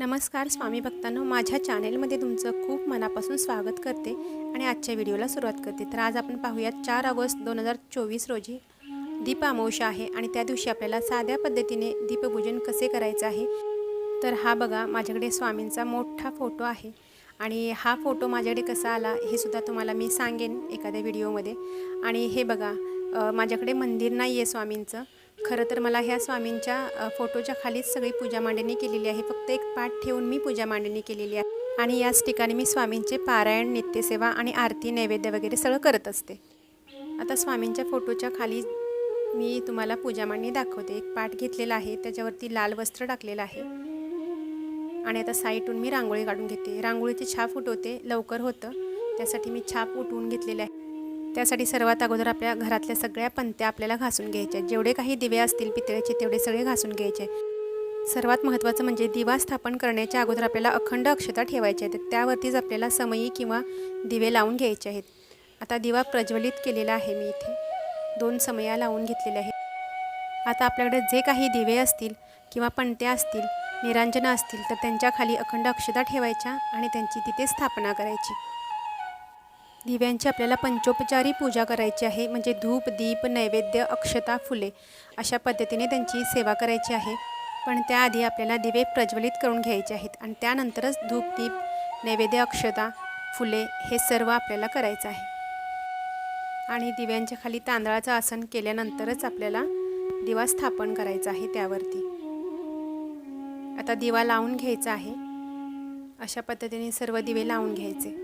नमस्कार स्वामी भक्तांनो. माझ्या चॅनेलमध्ये तुमचं खूप मनापासून स्वागत करते आणि आजच्या व्हिडिओला सुरुवात करते. तर आज आपण पाहूयात चार ऑगस्ट दोन हजार चोवीस रोजी दीप आहे आणि त्या दिवशी आपल्याला साध्या पद्धतीने दीपपूजन कसे करायचं आहे? तर हा बघा माझ्याकडे स्वामींचा मोठा फोटो आहे आणि हा फोटो माझ्याकडे कसा आला हे सुद्धा तुम्हाला मी सांगेन एखाद्या व्हिडिओमध्ये. आणि हे बघा माझ्याकडे मंदिर नाही आहे स्वामींचं. खरं तर मला ह्या स्वामींच्या फोटोच्या खालीच सगळी पूजा मांडणी केलेली आहे. फक्त एक पाठ ठेवून मी पूजा मांडणी केलेली आहे. आणि याच ठिकाणी मी स्वामींचे पारायण नित्यसेवा आणि आरती नैवेद्य वगैरे सगळं करत असते. आता स्वामींच्या फोटोच्या खाली मी तुम्हाला पूजा मांडणी दाखवते. एक पाठ घेतलेला आहे त्याच्यावरती लाल वस्त्र टाकलेलं आहे. आणि आता साईटून मी रांगोळी काढून घेते. रांगोळीची छाप उठवते लवकर होतं. त्यासाठी मी छाप उठवून घेतलेली आहे. त्यासाठी सर्वात अगोदर आपल्या घरातल्या सगळ्या पंत्या आपल्याला घासून घ्यायच्या. जेवढे काही दिवे असतील पितळ्याचे तेवढे सगळे घासून घ्यायचे. सर्वात महत्त्वाचं म्हणजे दिवा स्थापन करण्याच्या अगोदर आपल्याला अखंड अक्षता ठेवायच्या आहेत त्यावरतीच आपल्याला समयी किंवा दिवे लावून घ्यायचे आहेत. आता दिवा प्रज्वलित केलेला आहे. मी इथे दोन समया लावून घेतलेल्या आहेत. आता आपल्याकडे जे काही दिवे असतील किंवा पणत्या असतील निरांजनं असतील तर त्यांच्या खाली अखंड अक्षता ठेवायच्या आणि त्यांची तिथे स्थापना करायची. दिव्यांची आपल्याला पंचोपचारी पूजा करायची आहे. म्हणजे धूप दीप नैवेद्य अक्षता फुले अशा पद्धतीने त्यांची सेवा करायची आहे. पण त्याआधी आपल्याला दिवे प्रज्वलित करून घ्यायचे आहेत. आणि त्यानंतरच धूप दीप नैवेद्य अक्षता फुले हे सर्व आपल्याला करायचं आहे. आणि दिव्यांच्या खाली तांदळाचं आसन केल्यानंतरच आपल्याला दिवा स्थापन करायचा आहे त्यावरती. आता दिवा लावून घ्यायचा आहे. अशा पद्धतीने सर्व दिवे लावून घ्यायचे.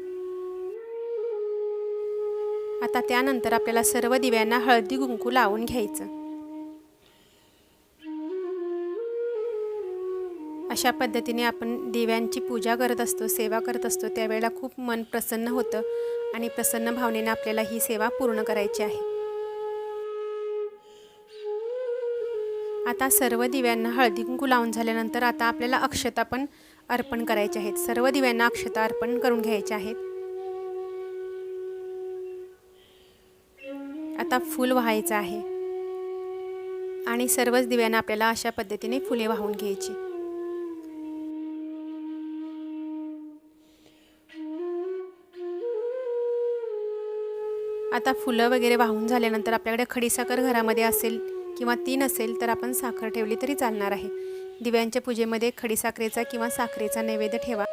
आता त्यानंतर आपल्याला सर्व दिव्यांना हळदी कुंकू लावून घ्यायचं. अशा पद्धतीने आपण दिव्यांची पूजा करत असतो सेवा करत असतो त्यावेळेला खूप मन प्रसन्न होतं आणि प्रसन्न भावनेने आपल्याला ही सेवा पूर्ण करायची आहे. आता सर्व दिव्यांना हळदी कुंकू लावून झाल्यानंतर आता आपल्याला अक्षता पण अर्पण करायच्या आहेत. सर्व दिव्यांना अक्षता अर्पण करून घ्यायच्या आहेत. आता फूल व्हायचं आहे. आणि सर्वच दिव्यांना आपल्याला अशा पद्धतीने फुले वाहून घ्यायची. आता फुलं वगैरे वाहून झाल्यानंतर आपल्याकडे खडीसाखर घरामध्ये असेल किंवा तीन असेल तर आपण साखर ठेवली तरी चालणार आहे. दिव्यांच्या पूजेमध्ये खडीसाखरेचा किंवा साखरेचा नैवेद्य ठेवा.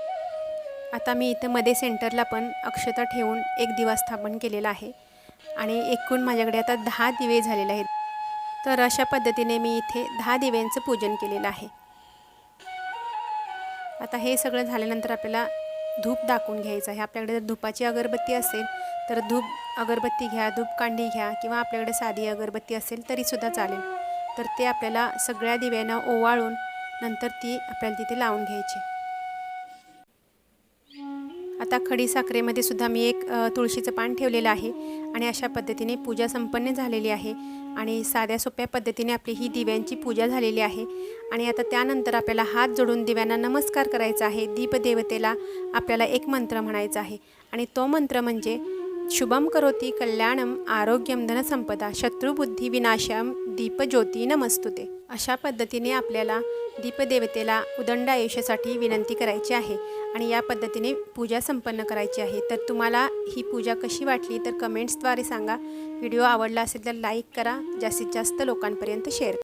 आता मी इथं मध्ये सेंटरला पण अक्षता ठेवून एक दिवा स्थापन केलेला आहे. आणि एकूण माझ्याकडे आता दहा दिवे झालेले आहेत. तर अशा पद्धतीने मी इथे दहा दिव्यांचं पूजन केलेलं आहे. आता हे सगळं झाल्यानंतर आपल्याला धूप दाखवून घ्यायचं आहे. आपल्याकडे जर धुपाची अगरबत्ती असेल तर धूप अगरबत्ती घ्या धूपकांडी घ्या किंवा आपल्याकडे साधी अगरबत्ती असेल तरीसुद्धा चालेल. तर ते आपल्याला सगळ्या दिव्यांना ओवाळून नंतर ती आपल्याला तिथे लावून घ्यायची. आता खडी साखरेमध्ये सुद्धा मी एक तुळशीचं पान ठेवलेलं आहे आणि अशा पद्धतीने पूजा संपन्न झालेली आहे आणि साध्या सोप्या पद्धतीने आपली ही दिव्यांची पूजा झालेली आहे आणि आता त्यानंतर आपल्याला हात जोडून दिव्यांना नमस्कार करायचा आहे. दीपदेवतेला आपल्याला एक मंत्र म्हणायचा आहे आणि तो मंत्र म्हणजे शुभम करोती कल्याणम आरोग्यम धनसंपदा शत्रुबुद्धी विनाशम दीपज्योती नमस्तुते. अशा पद्धतीने आपल्याला दीपदेवतेला उदंड आयुष्यासाठी विनंती करायची आहे आणि या पद्धतीने पूजा संपन्न करायची आहे. तर तुम्हाला ही पूजा कशी वाटली तर कमेंट्सद्वारे सांगा. व्हिडिओ आवडला असेल तर लाईक करा. जास्तीत जास्त लोकांपर्यंत शेअर